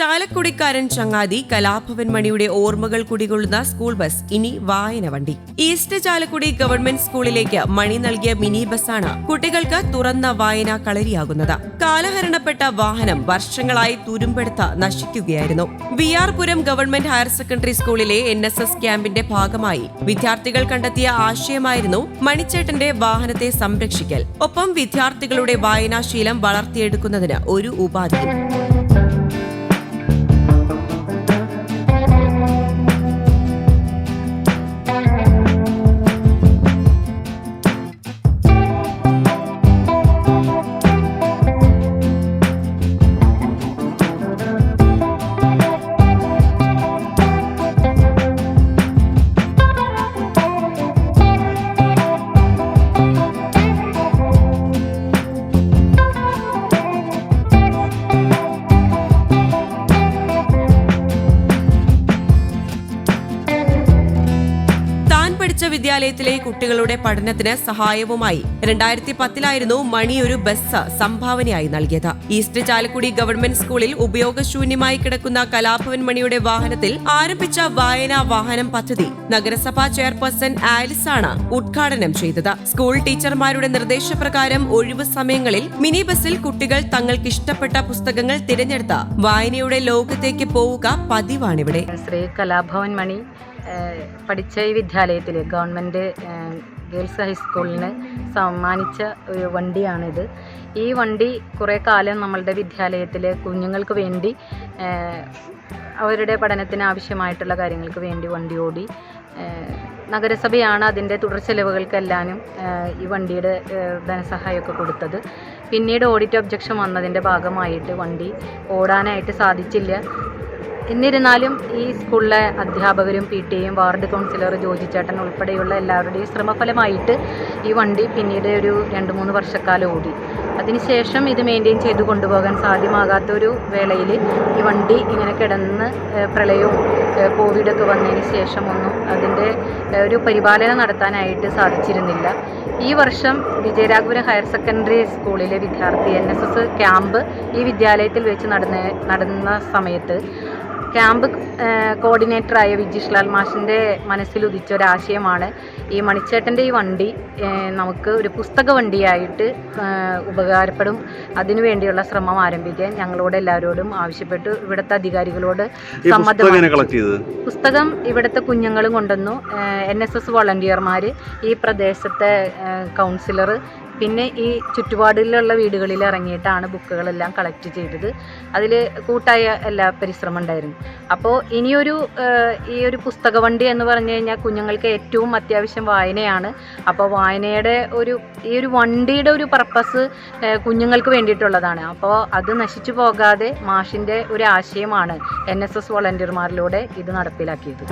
ചാലക്കുടിക്കാരൻ ചങ്ങാതി കലാഭവൻ മണിയുടെ ഓർമ്മകൾ കുടികൊള്ളുന്ന സ്കൂൾ ബസ് ഇനി വായന വണ്ടി ഈസ്റ്റ് ചാലക്കുടി ഗവൺമെന്റ് സ്കൂളിലേക്ക് മണി നൽകിയ മിനി ബസ്സാണ് കുട്ടികൾക്ക് തുറന്ന വായന കളരിയാകുന്നത്. കാലഹരണപ്പെട്ട വാഹനം വർഷങ്ങളായി തുരുമ്പെടുത്ത് നശിക്കുകയായിരുന്നു. V Puram government higher secondary സ്കൂളിലെ എൻ എസ് എസ് ക്യാമ്പിന്റെ ഭാഗമായി വിദ്യാർത്ഥികൾ കണ്ടെത്തിയ ആശയമായിരുന്നു മണിച്ചേട്ടന്റെ വാഹനത്തെ സംരക്ഷിക്കൽ. ഒപ്പം വിദ്യാർത്ഥികളുടെ വായനാശീലം വളർത്തിയെടുക്കുന്നതിന് ഒരു ഉപാധിയും. പഠിച്ച വിദ്യാലയത്തിലെ കുട്ടികളുടെ പഠനത്തിന് സഹായവുമായി രണ്ടായിരത്തി പത്തിലായിരുന്നു മണി ഒരു ബസ് സംഭാവനയായി നൽകിയത്. ഈസ്റ്റ് ചാലക്കുടി ഗവൺമെന്റ് സ്കൂളിൽ ഉപയോഗശൂന്യമായി കിടക്കുന്ന കലാഭവൻ മണിയുടെ വാഹനത്തിൽ ആരംഭിച്ച വായനാ വാഹനം പദ്ധതി നഗരസഭാ ചെയർപേഴ്സൺ ആണ് ഉദ്ഘാടനം ചെയ്തത്. സ്കൂൾ ടീച്ചർമാരുടെ നിർദ്ദേശപ്രകാരം ഒഴിവു സമയങ്ങളിൽ മിനി ബസ്സിൽ കുട്ടികൾ തങ്ങൾക്ക് ഇഷ്ടപ്പെട്ട പുസ്തകങ്ങൾ തിരഞ്ഞെടുത്ത് വായനയുടെ ലോകത്തേക്ക് പോവുക പതിവാണിവിടെ. ശ്രീ കലാഭവൻ മണി പഠിച്ച ഈ വിദ്യാലയത്തിൽ ഗവൺമെന്റ് ഗേൾസ് ഹൈസ്കൂളിന് സമ്മാനിച്ച ഒരു വണ്ടിയാണിത്. ഈ വണ്ടി കുറേ കാലം നമ്മളുടെ വിദ്യാലയത്തിലെ കുഞ്ഞുങ്ങൾക്ക് വേണ്ടി അവരുടെ പഠനത്തിന് ആവശ്യമായിട്ടുള്ള കാര്യങ്ങൾക്ക് വേണ്ടി വണ്ടി ഓടി. നഗരസഭയാണ് അതിന്റെ തുടർ ചെലവുകൾക്കെല്ലാനും ഈ വണ്ടിയുടെ ധനസഹായമൊക്കെ കൊടുത്തത്. പിന്നീട് ഓഡിറ്റ് ഒബ്ജക്ഷൻ വന്നതിന്റെ ഭാഗമായിട്ട് വണ്ടി ഓടാനായിട്ട് സാധിച്ചില്ല. എന്നിരുന്നാലും ഈ സ്കൂളിലെ അധ്യാപകരും പി ടി എയും വാർഡ് കൗൺസിലർ ജോജി ചേട്ടൻ ഉൾപ്പെടെയുള്ള എല്ലാവരുടെയും ശ്രമഫലമായിട്ട് ഈ വണ്ടി പിന്നീട് ഒരു രണ്ട് മൂന്ന് വർഷക്കാലം ഓടി. അതിനുശേഷം ഇത് മെയിന്റെയിൻ ചെയ്ത് കൊണ്ടുപോകാൻ സാധ്യമാകാത്ത ഒരു വേളയിൽ ഈ വണ്ടി ഇങ്ങനെ കിടന്ന് പ്രളയവും കോവിഡൊക്കെ വന്നതിന് ശേഷം ഒന്നും അതിന്റെ ഒരു പരിപാലനം നടത്താനായിട്ട് സാധിച്ചിരുന്നില്ല. ഈ വർഷം വിജയരാഘപുരം ഹയർ സെക്കൻഡറി സ്കൂളിലെ വിദ്യാർത്ഥി എൻ എസ് എസ് ക്യാമ്പ് ഈ വിദ്യാലയത്തിൽ വെച്ച് നടന്ന നടന്ന സമയത്ത് ക്യാമ്പ് കോർഡിനേറ്ററായ വിജിഷ്ലാൽ മാഷിന്റെ മനസ്സിൽ ഉദിച്ച ഒരാശയമാണ് ഈ മണിച്ചേട്ടന്റെ ഈ വണ്ടി നമുക്ക് ഒരു പുസ്തക വണ്ടിയായിട്ട് ഉപകാരപ്പെടും. അതിനു വേണ്ടിയുള്ള ശ്രമം ആരംഭിക്കാൻ ഞങ്ങളോട് എല്ലാവരോടും ആവശ്യപ്പെട്ടു. ഇവിടുത്തെ അധികാരികളോട് സമ്മതം പുസ്തകം ഇവിടുത്തെ കുഞ്ഞുങ്ങളും കൊണ്ടുവന്നു. എൻ എസ് എസ് വോളണ്ടിയർമാർ ഈ പ്രദേശത്തെ കൗൺസിലർ പിന്നെ ഈ ചുറ്റുപാടിലുള്ള വീടുകളിൽ ഇറങ്ങിയിട്ടാണ് ബുക്കുകളെല്ലാം കളക്ട് ചെയ്തത്. അതിൽ കൂട്ടായ എല്ലാ പരിശ്രമം ഉണ്ടായിരുന്നു. അപ്പോൾ ഇനിയൊരു ഈ ഒരു പുസ്തക വണ്ടി എന്ന് പറഞ്ഞു കഴിഞ്ഞാൽ കുഞ്ഞുങ്ങൾക്ക് ഏറ്റവും അത്യാവശ്യം വായനയാണ്. അപ്പോൾ വായനയുടെ ഒരു ഈ ഒരു വണ്ടിയുടെ ഒരു പർപ്പസ് കുഞ്ഞുങ്ങൾക്ക് വേണ്ടിയിട്ടുള്ളതാണ്. അപ്പോൾ അത് നശിച്ചു പോകാതെ മാഷിന്റെ ഒരു ആശയമാണ് എൻ എസ് എസ് വോളണ്ടിയർമാരിലൂടെ ഇത് നടപ്പിലാക്കിയത്.